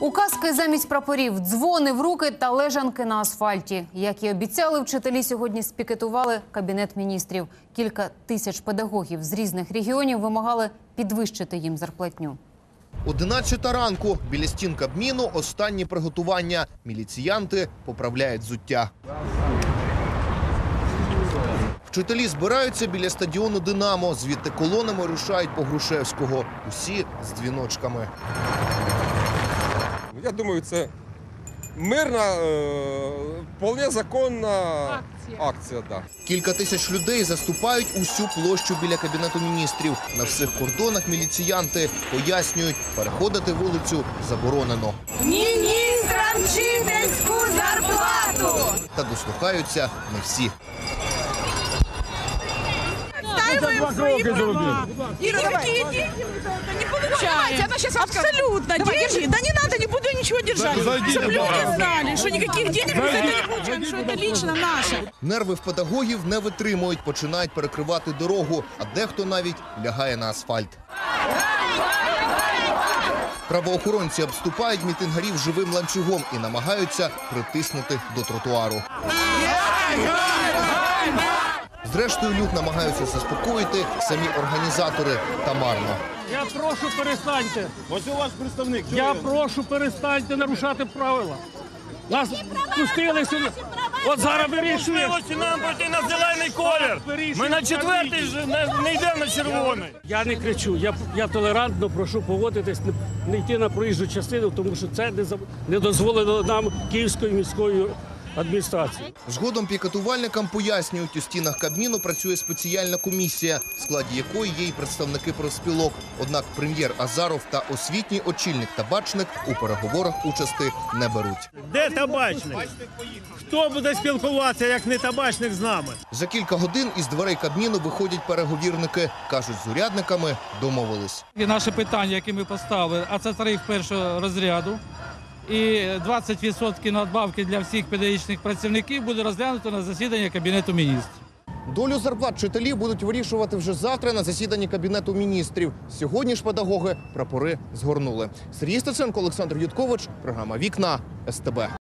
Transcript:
Указки замість прапорів, дзвони в руки та лежанки на асфальті. Як і обіцяли, вчителі сьогодні спікетували кабінет міністрів. Кілька тисяч педагогів з різних регіонів вимагали підвищити їм зарплатню. 11 ранку біля стін Кабміну останні приготування. Міліціянти поправляють зуття. Вчителі збираються біля стадіону Динамо. Звідти колонами рушають по Грушевського. Усі з дзвіночками. Я думаю, це мирна, е, вполне законна акція. да. Кілька тисяч людей заступають усю площу біля кабінету міністрів. На всіх кордонах міліціянти пояснюють, переходити вулицю заборонено. Міністрам вчительську зарплату! Та дослухаються не всі. Ставим свои права. И никакие деньги не Она сейчас Абсолютно. Деньги? Да не надо, не буду ничего держать. Чтобы люди знали, что никаких денег мы за это не получаем, что это лично наше. Нерви в педагогів не витримують, починають перекривати дорогу, а дехто навіть лягає на асфальт. Правоохоронці обступають мітингарів живим ланцюгом і намагаються притиснути до тротуару. Зрештою, люд намагаються заспокоїти самі організатори та марно. Я прошу перестаньте. Ось у вас представник. Я прошу перестаньте нарушати правила. Нас пустили сюди. От зараз. Можливості нам пройти на зелений колір. Ми на четвертий ж не, не йдемо на червоний. Я не кричу. Я, я толерантно прошу поводитись, не, не йти на проїжджу частину, тому що це не, за- не дозволено нам Київською міською адміністрацією. Згодом пікетувальникам пояснюють, у стінах Кабміну працює спеціальна комісія, в складі якої є й представники профспілок. Однак прем'єр Азаров та освітній очільник табачник у переговорах участи не беруть. Де табачник? Хто буде спілкуватися, як не табачник з нами? За кілька годин із дверей Кабміну виходять переговірники. кажуть, з урядниками домовились. І наше питання, яке ми поставили, а це тариф першого розряду. І 20% надбавки для всіх педагогічних працівників буде розглянуто на засіданні Кабінету міністрів. Долю зарплат вчителів будуть вирішувати вже завтра на засіданні кабінету міністрів. Сьогодні ж педагоги прапори згорнули. Сергій Стеценко, Олександр Юткович, програма Вікна СТБ.